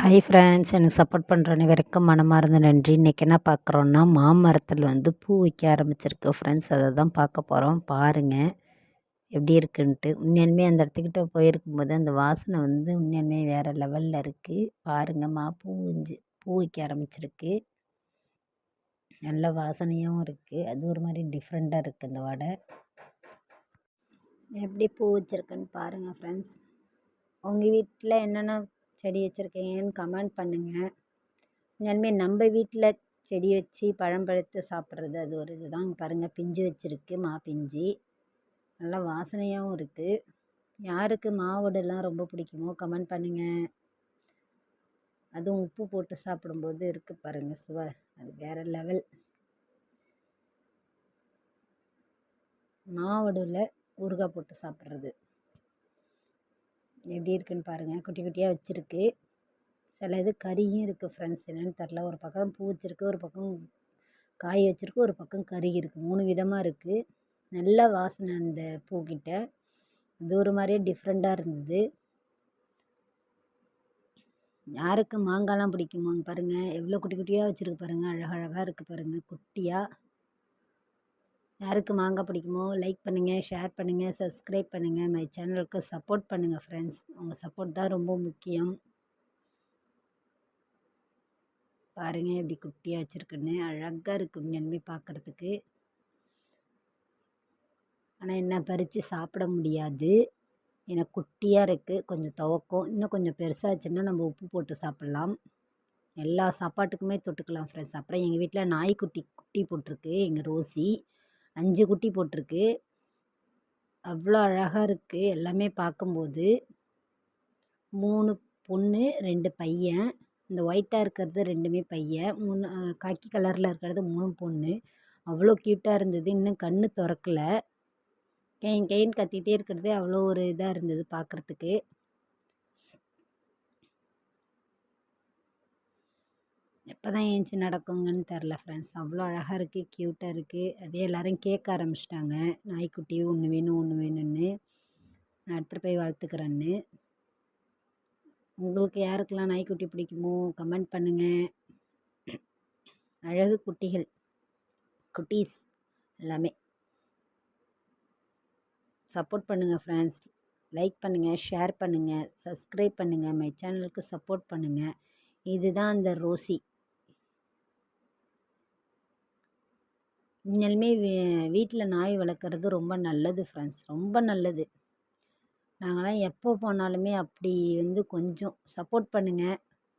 Hi friends எனக்கு support பண்ணுற அனைவருக்கும் மனமார்ந்த நன்றி. இன்றைக்கி என்ன பார்க்குறோன்னா மாமரத்தில் வந்து பூ வைக்க ஆரம்பிச்சிருக்கு ஃப்ரெண்ட்ஸ் அதை தான் பார்க்க போகிறோம் பாருங்கள் எப்படி இருக்குன்ட்டு. உண்மையாலுமே அந்த இடத்துக்கிட்ட போயிருக்கும்போது அந்த வாசனை வந்து உண்மையாலுமே வேறு லெவலில் இருக்குது பாருங்கள் மா பூ இஞ்சி பூ வைக்க ஆரம்பிச்சிருக்கு. நல்ல வாசனையாகவும் இருக்குது அது ஒரு மாதிரி டிஃப்ரெண்ட்டாக இருக்குது இந்த வடை. எப்படி பூ வச்சுருக்குன்னு பாருங்கள் ஃப்ரெண்ட்ஸ் உங்கள் வீட்டில் என்னென்ன செடி வச்சுருக்கீங்கன்னு கமெண்ட் பண்ணுங்கள் உண்மையாலுமே நம்ம வீட்டில் செடி வச்சு பழம் பழுத்து சாப்பிட்றது அது ஒரு இதுதான். பாருங்கள் பிஞ்சு வச்சுருக்கு மா பிஞ்சு. நல்லா வாசனையாகவும் இருக்குது யாருக்கு மாவடுலாம் ரொம்ப பிடிக்குமோ கமெண்ட் பண்ணுங்கள் அதுவும் உப்பு போட்டு சாப்பிடும்போது இருக்குது பாருங்கள் சுவை. அது வேறு லெவல். மாவடுவில் ஊறுகாய் போட்டு சாப்பிட்றது. எப்படி இருக்குதுன்னு பாருங்கள் குட்டி குட்டியாக வச்சுருக்கு. சில இது கறியும் இருக்குது ஃப்ரெண்ட்ஸ் என்னென்னு தெரில ஒரு பக்கம் பூ வச்சுருக்கு ஒரு பக்கம் காய் வச்சுருக்கு ஒரு பக்கம் கறி இருக்குது மூணு விதமாக இருக்குது நல்ல வாசனை அந்த பூக்கிட்ட. இது ஒரு மாதிரியே டிஃப்ரெண்ட்டாக இருந்தது. யாருக்கு மாங்காய்லாம் பிடிக்குமாங்க பாருங்கள் எவ்வளோ குட்டி குட்டியாக வச்சுருக்கு பாருங்கள் அழகழகாக இருக்குது பாருங்கள் குட்டியாக யாருக்கு மாங்காய் பிடிக்குமோ லைக் பண்ணுங்கள் ஷேர் பண்ணுங்கள் சப்ஸ்கிரைப் பண்ணுங்கள் மை சேனலுக்கு சப்போர்ட் பண்ணுங்கள் ஃப்ரெண்ட்ஸ் உங்கள் சப்போர்ட் தான் ரொம்ப முக்கியம். பாருங்கள் எப்படி குட்டியாக வச்சுருக்குன்னு. அழகாக இருக்குது நன்மை பார்க்குறதுக்கு. ஆனால் என்ன பறித்து சாப்பிட முடியாது. ஏன்னா குட்டியாக இருக்குது கொஞ்சம் துவக்கும். இன்னும் கொஞ்சம் பெருசாச்சுன்னா நம்ம உப்பு போட்டு சாப்பிட்லாம். எல்லா சாப்பாட்டுக்குமே தொட்டுக்கலாம் ஃப்ரெண்ட்ஸ் அப்புறம் எங்கள் வீட்டில் நாய்க்குட்டி குட்டி போட்டிருக்கு எங்கள் ரோசி. அஞ்சு குட்டி போட்டிருக்கு. அவ்வளோ அழகாக இருக்குது எல்லாமே பார்க்கும்போது மூணு பொண்ணு ரெண்டு பையன். இந்த ஒயிட்டாக இருக்கிறது ரெண்டுமே பையன். மூணு காக்கி கலரில் இருக்கிறது மூணு பொண்ணு. அவ்வளோ க்யூட்டாக இருந்தது. இன்னும் கண் திறக்கல. கெயின் கெயின் கத்திகிட்டே இருக்கிறதே அவ்வளோ ஒரு இதாக இருந்தது பார்க்குறதுக்கு எப்போ தான் ஏந்திச்சி நடக்குங்கன்னு தெரில ஃப்ரெண்ட்ஸ் அவ்வளோ அழகாக இருக்குது க்யூட்டாக இருக்குது அதே எல்லோரும் கேட்க ஆரம்பிச்சிட்டாங்க. நாய்க்குட்டி ஒன்று வேணும் ஒன்று வேணும்னு. நான் எடுத்துகிட்டு போய் வளர்த்துக்கிறேன்னு. உங்களுக்கு யாருக்கெல்லாம் நாய்க்குட்டி பிடிக்குமோ கமெண்ட் பண்ணுங்கள் அழகு குட்டிகள் குட்டீஸ் எல்லாமே. சப்போர்ட் பண்ணுங்கள் ஃப்ரெண்ட்ஸ் லைக் பண்ணுங்கள் ஷேர் பண்ணுங்கள் சப்ஸ்கிரைப் பண்ணுங்கள் மை சேனலுக்கு சப்போர்ட் பண்ணுங்கள் இதுதான் அந்த ரோசி. உண்மையாலுமே வீ வீட்டில் நாய் வளர்க்குறது ரொம்ப நல்லது ஃப்ரெண்ட்ஸ் ரொம்ப நல்லது. நாங்களாம் எப்போ போனாலுமே அப்படி வந்து கொஞ்சம் சப்போர்ட் பண்ணுங்கள்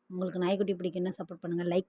உங்களுக்கு நாய்க்குட்டி பிடிக்குன்னா சப்போர்ட் பண்ணுங்கள் லைக்